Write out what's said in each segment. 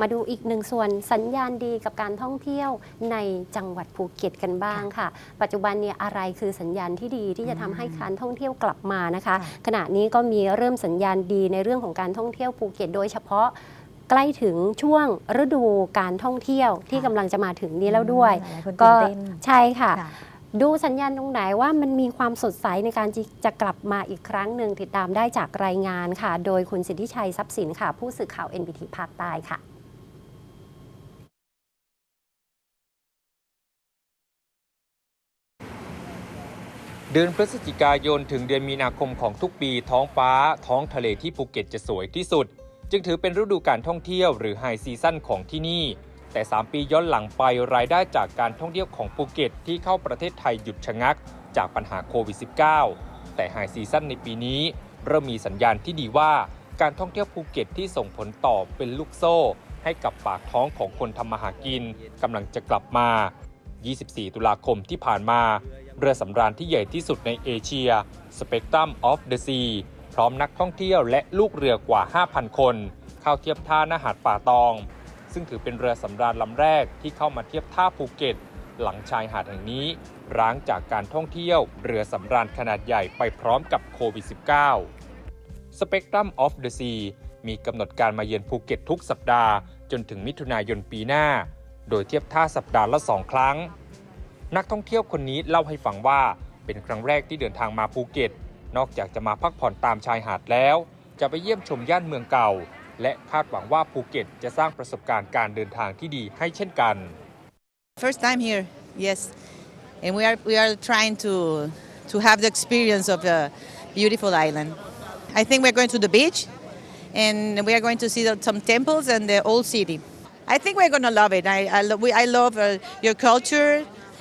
มาดูอีกหนึ่งส่วนสัญญาณดีกับการท่องเที่ยวในจังหวัดภูเก็ตกันบ้างค่ะ ปัจจุบันเนี่ยอะไรคือสัญญาณที่ดีที่จะทำให้การท่องเที่ยวกลับมานะคะค่ะขณะนี้ก็มีเริ่มสัญญาณดีในเรื่องของการท่องเที่ยวภูเก็ต โดยเฉพาะใกล้ถึงช่วงฤดูการท่องเที่ยวที่กำลังจะมาถึงนี้แล้วด้วยหลายคนก็ตื่นเต้นใช่ค่ะค่ะดูสัญญาณตรงไหนว่ามันมีความสดใสในการที่จะกลับมาอีกครั้งหนึ่งติดตามได้จากรายงานค่ะ โดยคุณสิทธิชัยทรัพย์สินค่ะ ผู้สื่อข่าว NBT ภาคใต้ค่ะ เดือนพฤศจิกายนถึงเดือนมีนาคมของทุกปีท้องฟ้า ท้องทะเลที่ภูเก็ตจะสวยที่สุด จึงถือเป็นฤดูการท่องเที่ยวหรือไฮซีซั่นของที่นี่ แต่ 3 ปีย้อนหลังไปรายได้จากการท่องเที่ยวของภูเก็ตที่เข้าประเทศไทยหยุดชะงัก จากปัญหาโควิด -19 แต่ไฮซีซั่นในปีนี้ เริ่มมีสัญญาณที่ดีว่าการท่องเที่ยวภูเก็ตที่ส่งผลต่อเป็นลูกโซ่ ให้กับปากท้องของคนทำมาหากินกำลังจะกลับมา 24 ตุลาคมที่ผ่านมา เรือสำราญที่ใหญ่ที่สุดในเอเชีย Spectrum of the Sea พร้อมนักท่องเที่ยวและลูกเรือกว่า 5,000 คน เข้าเทียบท่าหน้าหาดป่าตอง ซึ่งถือเป็นเรือสำราญลำแรกที่เข้ามาเทียบท่าภูเก็ต หลังชายหาดแห่งนี้ ร้างจากการท่องเที่ยว เรือสำราญขนาดใหญ่ไปพร้อมกับโควิด -19 Spectrum of the Sea มีกำหนดการมาเยือนภูเก็ตทุกสัปดาห์จนถึงมิถุนายนปีหน้า โดยเทียบท่าสัปดาห์ละสองครั้ง นักท่องเที่ยวคนนี้เล่าให้ฟังว่าเป็นครั้งแรกที่เดินทางมาภูเก็ต นอกจากจะมาพักผ่อนตามชายหาดแล้ว จะไปเยี่ยมชมย่านเมืองเก่า และคาดหวังว่าภูเก็ตจะสร้างประสบการณ์การเดินทางที่ดีให้เช่นกัน First time here, yes, and we are we are trying to to have the experience of a beautiful island. I think we're going to the beach, and we are going to see some temples and the old city. I think we're going to love it. I I, lo- we, I love uh, your culture,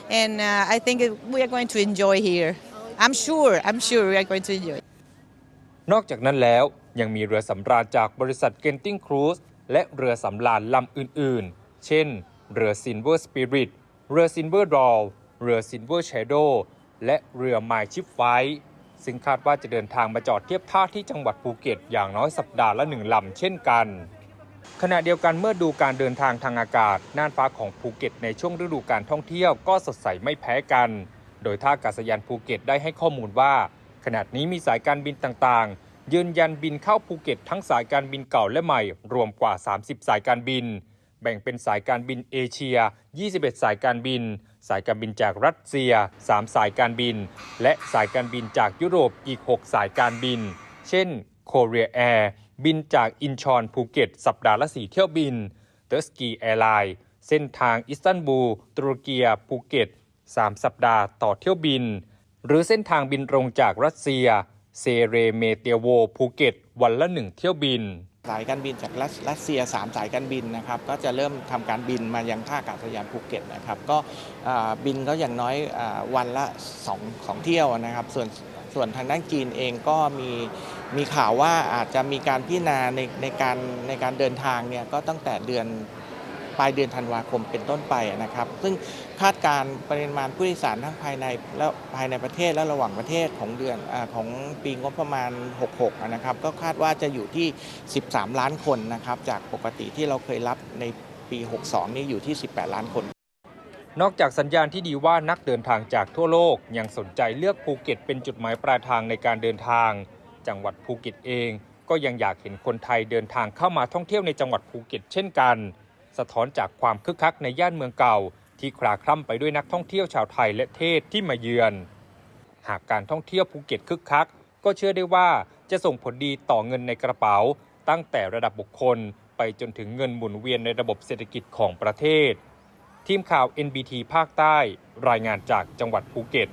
and uh, I think we are going to enjoy here. I'm sure. I'm sure we are going to enjoy. นอกจากนั้นแล้วยังมีเรือสำราญจากบริษัทเกนติงครูซและเรือสำราญลำอื่นๆ เช่น เรือ Silver Spirit เรือ Silver d o l เรือ Silver Shadow และเรือ My Ship Fight ซึ่งคาดว่าจะเดินทางมาจอดเทียบท่าที่จังหวัดภูเก็ตอย่างน้อยสัปดาห์ละหนึ่งลำเช่นกัน ขณะเดียวกันเมื่อดูการเดินทางทางอากาศ น่านฟ้าของภูเก็ตในช่วงฤดูการท่องเที่ยวก็สดใสไม่แพ้กัน โดยท่าอากาศยานภูเก็ตได้ให้ข้อมูลว่า ขณะนี้มีสายการบินต่างๆ ยืนยันบินเข้าภูเก็ตทั้งสายการบินเก่าและใหม่ รวมกว่า 30 สายการบิน แบ่งเป็นสายการบินเอเชีย 21 สายการบิน สายการบินจากรัสเซีย 3 สายการบิน และสายการบินจากยุโรปอีก 6 สายการบิน เช่น Korea Air บินจากอินชอนภูเก็ต สัปดาห์ละ4เที่ยวบิน t u r k e y Airline เส้นทางอิสตันบูลตุรกีภูเก็ต 3 สัปดาห์ต่อเที่ยวบิน หรือเส้นทางบินตรงจากรัสเซีย เซเรเมเตียโวภูเก็ต วันละ 1 เที่ยวบิน สายการบินจากรัสเซีย 3 สายการบินนะครับ ก็จะเริ่มทำการบินมายังท่าอากาศยานภูเก็ตนะครับ ก็บินก็อย่างน้อยอวันละ2งเที่ยวนะครับ ส่วนส่วนทางด้านจีนเองก็มี มีข่าวว่าอาจจะมีการพิจารณาในในการในการเดินทางเนี่ยก็ตั้งแต่เดือนปลายเดือนธันวาคมเป็นต้นไปนะครับ ซึ่งคาดการปริมาณผู้โดยสารทั้งภายในและภายในประเทศและระหว่างประเทศของเดือนอของปีงบประมาณ 66 นะครับ ก็คาดว่าจะอยู่ที่ 13 ล้านคนนะครับ จากปกติที่เราเคยรับในปี 62 นี่อยู่ที่ 18 ล้านคน นอกจากสัญญาณที่ดีว่านักเดินทางจากทั่วโลกยังสนใจเลือกภูเก็ตเป็นจุดหมายปลายทางในการเดินทาง จังหวัดภูเก็ตเอง ก็ยังอยากเห็นคนไทยเดินทางเข้ามาท่องเที่ยวในจังหวัดภูเก็ตเช่นกัน สะท้อนจากความคึกคักในย่านเมืองเก่า ที่คลาคล่ำไปด้วยนักท่องเที่ยวชาวไทยและเทศที่มาเยือน หากการท่องเที่ยวภูเก็ตคึกคัก ก็เชื่อได้ว่าจะส่งผลดีต่อเงินในกระเป๋า ตั้งแต่ระดับบุคคล ไปจนถึงเงินหมุนเวียนในระบบเศรษฐกิจของประเทศ ทีมข่าว NBT ภาคใต้ รายงานจากจังหวัดภูเก็ต